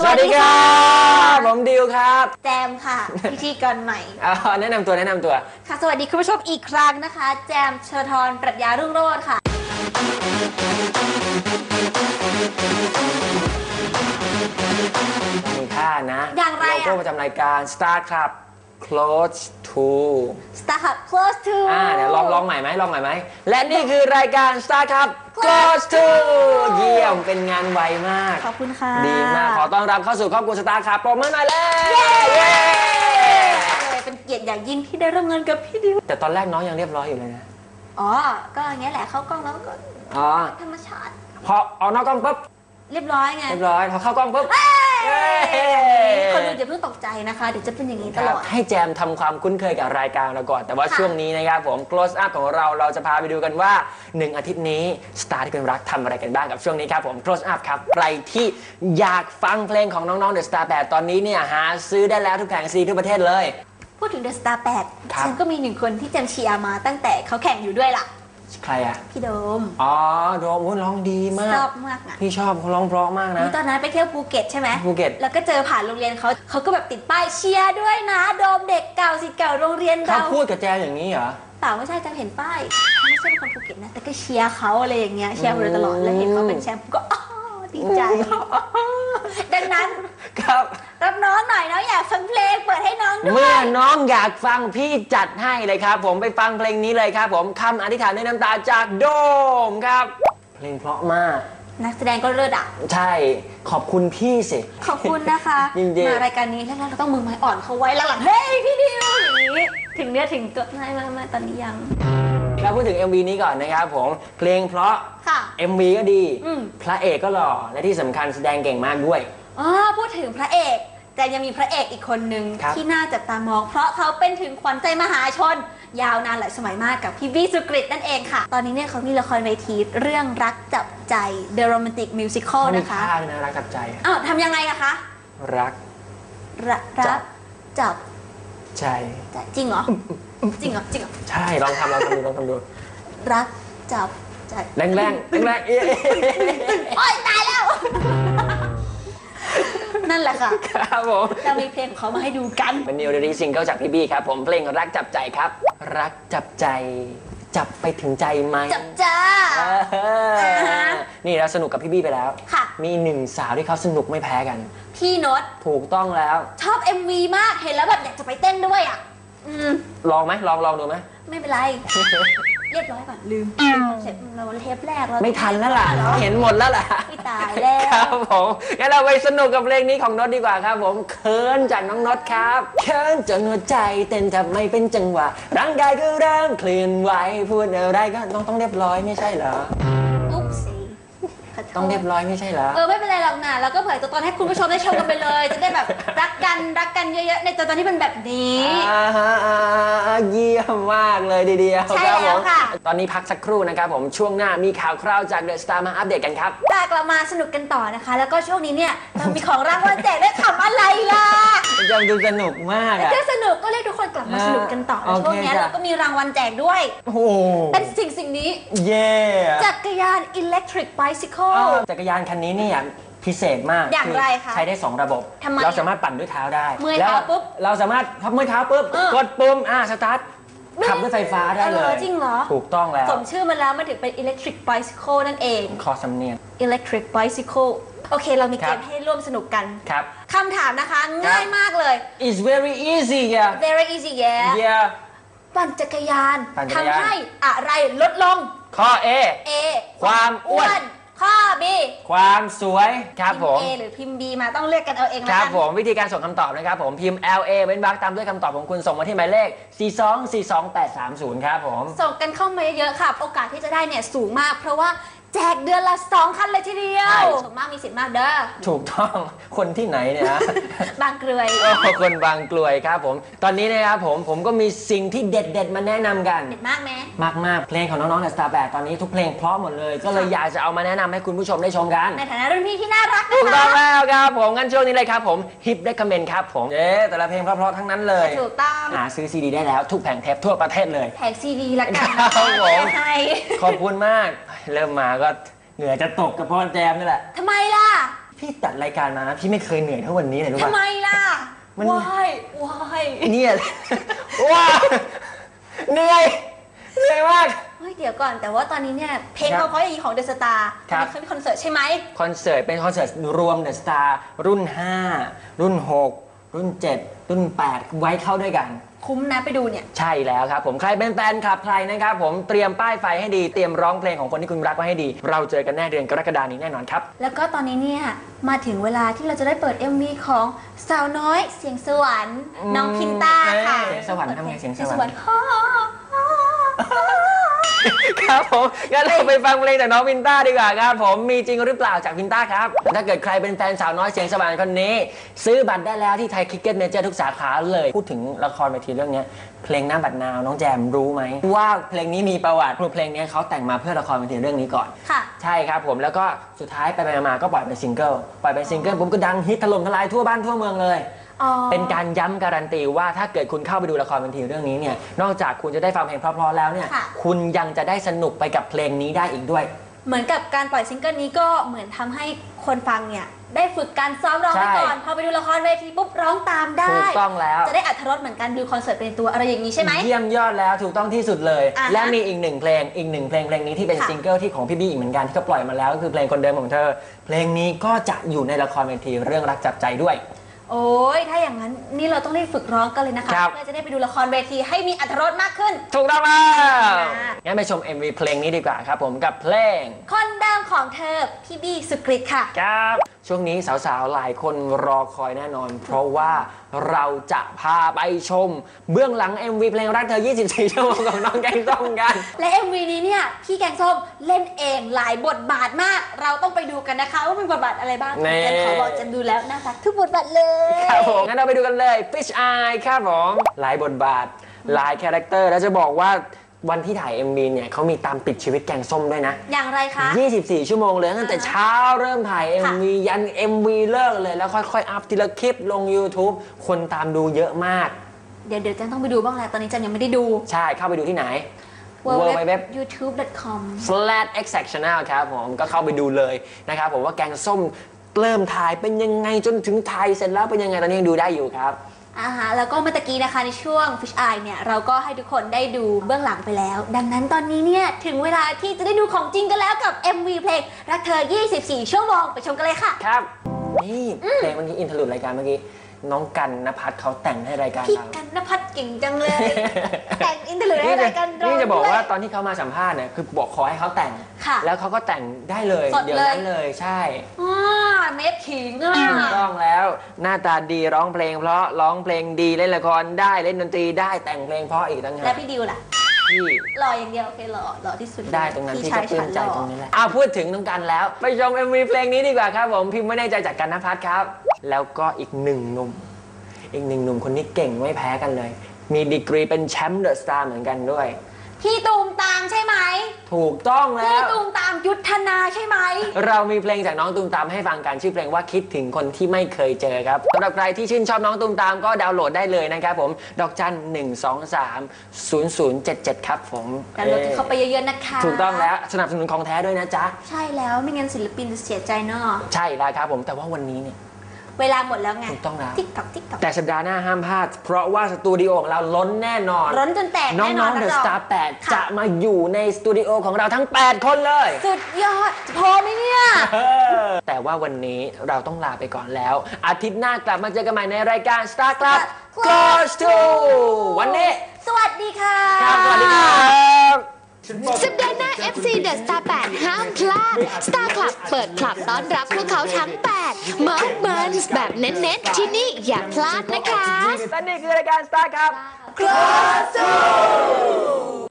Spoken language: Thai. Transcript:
สวัสดีครับผมดิวครับแจมค่ะ พิธีกรใหม่อ่าแนะนำตัวแนะนำตัว ค่ะสวัสดีคุณผู้ชมอีกครั้งนะคะ แจมเชอทรปรัชญารุ่งโรจน์ค่ะ มีค่านะอย่างไรอะ โลโก้ประจำรายการ Star Club Close to Star Hub Close to อ่าเดี๋ยวลองลองใหม่ไหมลองใหม่ไหมและนี่คือรายการ Star Club Close to เยี่ยมเป็นงานไวมาก ขอบคุณค่ะ ดีมาก ขอต้อนรับเข้าสู่ครอบครัว Star Club ปรบมือหน่อยเลยเย้เย้เลยเป็นเกียรติอย่างยิ่งที่ได้ร่วมงานกับพี่ดิว แต่ตอนแรกน้องยังเรียบร้อยอยู่เลยนะ อ๋อ ก็อย่างเงี้ยแหละเข้ากล้องแล้วก็อ๋อธรรมชาติ พอเอานอกกล้องปุ๊บ เรียบร้อยไง เรียบร้อย พอเข้ากล้องปุ๊บเย้ คนดูอย่าเพิ่งตกใจนะคะ เดี๋ยวจะเป็นอย่างนี้ตคลรับอด ให้แจมทำความคุ้นเคยกับรายการเราก่อน แต่ว่าค่ะช่วงนี้นะครับผม close up ของเราเราจะพาไปดูกันว่า 1 อาทิตย์นี้สตาร์ที่คุณรักทำอะไรกันบ้างกับช่วงนี้ครับผม close up ครับใครที่อยากฟังเพลงของน้องๆ The Star 8ตอนนี้เนี่ยหาซื้อได้แล้วทุกแผงซีทั่วประเทศเลย พูดถึง The Star 8ครับฉันก็มีหนึ่งคนที่แจมเชียร์มาตั้งแต่เขาแข่งอยู่ด้วยล่ะ ใครอะพี่โดม อ๋อโดมโอ้ยร้องดีมาก ชอบมากนะพี่ชอบเขาร้องเพราะมากนะนี่ตอนนั้นไปเที่ยวภูเก็ตใช่ไหมภูเก็ต แล้วก็เจอผ่านโรงเรียนเขาเขาก็แบบติดป้ายเชียร์ด้วยนะ โดมเด็กเก่าสิทธิ์เก่าโรงเรียนเขาเราพูดกับแจมอย่างนี้เหรอ เปล่าไม่ใช่จำเห็นป้ายไม่ใช่เป็นคนภูเก็ตนะ แต่ก็เชียร์เขาอะไรอย่างเงี้ยเชียร์มาโดยตลอดแล้วเห็นเขาเป็นแชมป์ก็อ้าวดีใจ ดังนั้นครับ รับน้องหน่อยน้องอยากฟังเพลงเปิดให้น้องด้วเมื่อยน้องอยากฟังพี่จัดให้เลยครับ ผมไปฟังเพลงนี้เลยครับ ผมคำอธิษฐานด้วยน้ำตาจากโดมครับ เพลงเพราะมาก นักแสดงก็เลิศอะ ใช่ขอบคุณพี่สิ ขอบคุณนะคะ จริงๆ มารายการนี้แรกๆเราต้องมือไม้อ่อนเขาไว้หลังๆเฮ้ยพี่ดิวอย่างนี้ ถึงเนื้อถึงตัวไม่ไม่ไม่ตอนนี้ยัง แล้วพูดถึง MV นี้ก่อนนะครับผมเพลงเพราะ ค่ะ MV ก็ดี อืม พระเอกก็หล่อและที่สำคัญแสดงเก่งมากด้วยอ๋อพูดถึงพระเอก แต่ยังมีพระเอกอีกคนนึง ครับ ที่น่าจับตามอง เพราะเขาเป็นถึงขวัญใจมหาชน ยาวนานหลายสมัยมากกับพี่บี้สุกริตนั่นเองค่ะ ตอนนี้เนี่ยเขามีละครเวทีเรื่องรักจับใจ The Romantic Musical เขามีนะคะท่าด้วยนะรักจับใจ อ้าวทำยังไงอะคะรัก รักรักจับใจ ใจจริงเหรอ จริงเหรอจริงเหรอใช่ลองทำลองทำดูลองทำดูรักจับใจแรงแรงแรงแรงๆเอ๊ะโอ๊ยตายแล้ว นั่นแหละค่ะครับผมเรามีเพลงของเขามาให้ดูกันเป็นนิวเดลี่ซิงเกิลจากพี่บี้ครับ ผมเพลงรักจับใจครับ รักจับใจ จับไปถึงใจไหมจับจ้าเอออ่าฮะนี่เราสนุกกับพี่บี้ไปแล้วค่ะ มีหนึ่งสาวที่เขาสนุกไม่แพ้กัน พี่โน้ตถูกต้องแล้ว ชอบ MV มากเห็นแล้วแบบอยากจะไปเต้นด้วยอะ อืม ลองไหมลองลองดูไหม ไม่เป็นไร เรียบร้อยก่อน ลืมเสร็จเราเทปแรกเราไม่ทันแล้วล่ะ เหรอเห็นหมดแล้วล่ะ ไม่ตายแล้วครับผมงั้นเราไปสนุกกับเพลงนี้ของน็อตดีกว่าครับผมเคินจากน้องน็อตครับเคินจนหัวใจเต้นแทบไม่เป็นจังหวะร่างกายก็เริ่มเคลื่อนไหวพูดอะไรก็ต้องต้องเรียบร้อยไม่ใช่เหรออุ๊บสิขโทษ ต้องเรียบร้อยไม่ใช่เหรอ เออไม่เป็นไรหรอกนะแล้วก็เผยตัวตนให้คุณผู้ชมได้ชมกันไปเลย จะได้แบบรักกันรักกันเยอะๆในตัวตนที่เป็นแบบนี้อ่าฮะอ่าฮะเยี่ยมมากเลยทีเดียวใช่ครับผแล้วมค่ะ ตอนนี้พักสักครู่นะครับผมช่วงหน้ามีข่าวคราวจากเดอะสตาร์มาอัปเดตกันครับ กลับมาสนุกกันต่อนะคะ แล้วก็ช่วงนี้เนี่ยเรามีของรางวัลแจกได้ทำอะไรล่ะ ยังดูสนุกมากอะก็สนุกก็เรียกทุกคนกลับมาสนุกกันต่ออ่าแล้วช่วงเนี้ยโอเคจ้ะ เราก็มีรางวัลแจกด้วย โอ้โหเป็นสิ่งสิ่งนี้ เย่จักรยาน electric อ้าว bicycle จักรยานคันนี้เนี่ยพิเศษมากอย่างไรคะใช้ได้ 2 ระบบ ทำไมเราสามารถปั่นด้วยเท้าได้เมื่อยแล้วเท้าปุ๊บเราสามารถพับเมื่อยเท้าปุ๊บเออ กดปุ่มอ่าสตาร์ท ขับด้วยไฟฟ้าได้เลเอยอจริงเหรอ ถูกต้องแล้ว สมชื่อมันแล้วมันถึงเป็น electric bicycle นั่นเอง คอสำเนียง electric bicycle โอเค เรามีคเกรับมให้ร่วมสนุกกันครับ คำถามนะคะ ง่ายมากเลย it's very easy yeah very easy yeah yeah ปั่นจักรยานปั่นจักรยาน ทำให้อะไรลดลง ข้อ A A ความอ้วน ข้อ B ความสวยครับผม พิมพ์ A หรือพิมพ์ B มาต้องเลือกกันเอาเองคนะรับกันผมวิธีการส่งคำตอบนะครับผมพิมพ์ LA เว้นวรรคตามด้วยคำตอบของคุณส่งมาที่หมายเลข 4242830 ครับผม ส่งกันเข้ามาเยอะๆค่ะ โอกาสที่จะได้เนี่ยสูงมาก เพราะว่า แจกเดือนละ2คันเลยทีเดียวส่งมากมีสิทธิ์มากเด้อ ถูกต้องคนที่ไหนเนี่ยนะบางเกลือยโอ้คนบางกลวยครับผม ตอนนี้นะครับผมผมก็มีสิ่งที่เด็ด ๆ มาแนะนำกัน เด็ดมากไหม มากๆเพลงของน้องๆในสตาร์แบตอนนี้ทุกเพลงเพราะหมดเลย ก็เลยอยากจะเอามาแนะนำให้คุณผู้ชมได้ชมกัน ในฐานะรุ่นพี่ที่น่ารักถูกนะต้องคะแล้วครับผมงั้นช่วงนี้เลยครับผมฮิปได้คอมเมนต์ครับผมเอ๊ะแต่ละเพลงเพราะๆทั้งนั้นเลย ถูกต้องหาซื้อซีดีได้แล้วทุกแผงเทปทั่วประเทศเลย แท็กซีดีละกันครับผมให้ขอบคุณมาก เริ่มมาก็เหงื่อจะตกกับพ่อแจมนี่แหละ ทำไมล่ะพพี่จัดรายการมานะพี่ไม่เคยเหนื่อยเท่าวันนี้เลยรู้ทำป่ะ ไมล่ะมัน ว้ายว้ายเนี่ย ว้าเหนื่อยเหนื่อยมาก เฮ้ยเดี๋ยวก่อน แต่ว่าตอนนี้เนี่ย เพลงครับเขาเพราะอย่างนี้ของเดอะสตาร์ครับเขามีคอนเสิร์ตใช่ไหม คอนเสิร์ตเป็นคอนเสิร์ตรวมเดอะสตาร์รุ่น 5 รุ่น 6 รุ่น 7 รุ่น 8 ไว้เข้าด้วยกัน คุ้มนะไปดูเนี่ย ใช่แล้วครับผมใครเป็นแฟนคลับใครนะครับผมเตรียมป้ายไฟให้ดีเตรียมร้องเพลงของคนที่คุณรักไว้ให้ดี เราเจอกันแน่เดือนกรกฎานี้แน่นอนครับ แล้วก็ตอนนี้เนี่ยมาถึงเวลาที่เราจะได้เปิด MV ของสาวน้อยเสียงสวรรค์อืมน้องพินต้าค่ะเอ้ยเสียงสวรรค์ทำไงเสียงสวรรค์ฮ่าฮ่าฮ่า ครับผมงั้นเราไปฟังเพลงจากน้องวินต้าดีกว่าครับผมมีจริงหรือเปล่าจากวินต้าครับ ถ้าเกิดใครเป็นแฟนสาวน้อยเสียงสว่างคนนี้ ซื้อบัตรได้แล้วที่ไทยคริกเก็ตเมเจอร์ทุกสาขาเลย พูดถึงละครเวทีเรื่องเนี้ยเพลงหน้าบัตรนาวน้องแจมรู้ไหมว่าเพลงนี้มีประวัติเพลงเนี้ยเขาแต่งมาเพื่อละครเวทีเรื่องนี้ก่อน ค่ะ ใช่ครับผมแล้วก็สุดท้ายไปไปมาๆก็ปล่อยเป็นซิงเกิลปล่อยเป็นซิงเกิลผมก็ดังฮิตถล่มทลายทั่วบ้านทั่วเมืองเลย อ๋อ เป็นการย้ำการันตีว่าถ้าเกิดคุณเข้าไปดูละครเวทีเรื่องนี้เนี่ยนอกจากคุณจะได้ฟังเพลงเพราะๆแล้วเนี่ยค่ะ คุณยังจะได้สนุกไปกับเพลงนี้ได้อีกด้วย เหมือนกับการปล่อยซิงเกิลนี้ก็เหมือนทำให้คนฟังเนี่ยได้ฝึกการซ้อมร้องไปใช่ก่อนพอไปดูละครเวทีปุ๊บร้องตามได้ ถูกต้องแล้ว จะได้อัธรสเหมือนกันดูคอนเสิร์ตเป็นตัวอะไรอย่างนี้ใช่ไหม เยี่ยมยอดแล้วถูกต้องที่สุดเลย อ่าฮะและมีอีกหนึ่งเพลงอีกหนึ่งเพลงเพลงนี้ที่เป็นค่ะ ซิงเกิลที่ของพี่บี้อีกเหมือนกันที่ก็ปล่อยมาแล้วก็คือเพลงคนเดิมของเธอ เพลงนี้ก็จะอยู่ในละครเวทีเรื่องรักจับใจด้วย โอ้ยถ้าอย่างนั้นนี่เราต้องรีบฝึกร้องกันเลยนะคะ ครับ เพื่อจะได้ไปดูละครเวทีให้มีอัธรสมากขึ้น ถูกต้องแล้วค่ะงั้นไปชม MV เพลงนี้ดีกว่าครับผมกับเพลง คนเดิมของเธอพี่บี้สุกฤตค่ะ ครับ ช่วงนี้สาวๆ หลายคนรอคอยแน่นอน เพราะว่าเราจะพาไปชม เบื้องหลัง MV เพลงรักเธอ 24 ชั่วโมงของน้องแกงส้มกัน และ MV นี้เนี่ย พี่แกงส้มเล่นเองหลายบทบาทมาก เราต้องไปดูกันนะคะ ว่าเป็นบทบาทอะไรบ้างแน่ เจนขอบอกเจนดูแล้วน่ารักทุกบทบาทเลย ครับผมงั้นเราไปดูกันเลย Fish Eye ครับผมหลายบทบาท หลายคาแรคเตอร์ แล้วจะบอกว่า วันที่ถ่าย MV เนี่ยเขามีตามติดชีวิตแกงส้มด้วยนะ อย่างไรคะ 24 ชั่วโมงเลยตั้งแต่เช้าเริ่มถ่ายค่ะ MV ยัน MV เลิกเลยแล้วค่อยๆ อัพทีละคลิปลง YouTube คนตามดูเยอะมาก เดี๋ยวเดี๋ยวเจนต้องไปดูบ้างแหละ ตอนนี้เจนยังไม่ได้ดู ใช่ เข้าไปดูที่ไหน w w w youtube.com flat exact channel ครับผมก็เข้าไปดูเลยนะครับผมว่าแกงส้มเริ่มถ่ายเป็นยังไงจนถึงถ่ายเสร็จแล้วเป็นยังไงตอนนี้ยังดูได้อยู่ครับ อ่าฮะแล้วก็เมื่อตะกี้นะคะในช่วง Fish Eye เนี่ยเราก็ให้ทุกคนได้ดูเบื้องหลังไปแล้ว ดังนั้นตอนนี้เนี่ยถึงเวลาที่จะได้ดูของจริงกันแล้วกับ MV เพลงรักเธอ 24 ชั่วโมงไปชมกันเลยค่ะ ครับ นี่เพลงเมื่อกี้อินทรูดรายการเมื่อกี้ น้องกันนภัทรเขาแต่งให้รายการพี่เรากันนภัทรเก่งจังเลย แต่งอินเทอร์ลูดให้นี่จะรายการเรานี่จะบอกด้วยว่าตอนที่เขามาสัมภาษณ์เนี่ยคือบอกขอให้เขาแต่ง ค่ะ แล้วเขาก็แต่งได้เลยสดเดี๋ยวเลยนั้นเลยใช่อ่าเมฟขิงอะถูกต้องแล้ว หน้าตาดีร้องเพลง เพราะร้องเพลงดีเล่นละครได้เล่นดนตรีได้แต่งเพลงเพราะอีกต่างหาแล้วกพี่ดิวล่ะที่ หล่ออย่างเดียวโอเคหล่อหล่อที่สุดได้ตรงนั้นพี่ที่ชาก็ยปลื้ฉัมนใจหล่อตรงนี้แหละอ้าวพูดถึงน้องกันแล้ว ไปชม MV เพลงนี้ดีกว่าครับผมพิมพ์ไม่แน่ใจจากกันนภัทรครับ แล้วก็อีกหนึ่งหนุ่ม อีกหนึ่งหนุ่มคนนี้เก่งไม่แพ้กันเลย มีดีกรีเป็นแชมป์เดอะสตาร์เหมือนกันด้วย พี่ตูมตามใช่ไหม ถูกต้องแล้พี่ว ตูมตามยุทธนาใช่ไหม เรามีเพลงจากน้องตูมตามให้ฟังกันชื่อเพลงว่าคิดถึงคนที่ไม่เคยเจอครับสำหรับใครที่ชื่นชอบน้องตูมตามก็ดาวน์โหลดได้เลยนะครับผมดอกจัน1 2 3 0 0 7 7 ครับผมดาวน์โหลดกันเข้าไปเยอะๆนะคะถูกต้องแล้วสนับสนุนของแท้ด้วยนะจ๊ะ ใช่แล้วไม่งั้นศิลปินจะเสียใจเนาะ ใช่แล้วครับผมแต่ว่าวันนี้เนี่ย เวลาหมดแล้วไงถูกต้องแล้ว ติ๊กต็อกติ๊กต็อกแต่สัปดาห์หน้าห้ามพลาด เพราะว่าสตูดิโอของเราล้นแน่นอน ร้นจนแตกน้แน่นออนงๆนะเดอะจสอตาร์8ค่ะจะมาอยู่ในสตูดิโอของเราทั้ง 8 คนเลย สุดยอด พอไหมเนี่ย แต่ว่าวันนี้เราต้องลาไปก่อนแล้ว อาทิตย์หน้ากลับมาเจอกันใหม่ในรายการ Star Club Close to วันนี้สวัสดีค่ะ ครับสวัสดีครับ สัปดาห์หน้า FC The Star สตาร์คลับเปิดคลับต้อนรับพวกเขาทั้ง 8 เมาส์มันแบบเน้นๆ ที่นี่อย่าพลาดนะคะและนี่คือรายการสตาร์ครับคลาสสู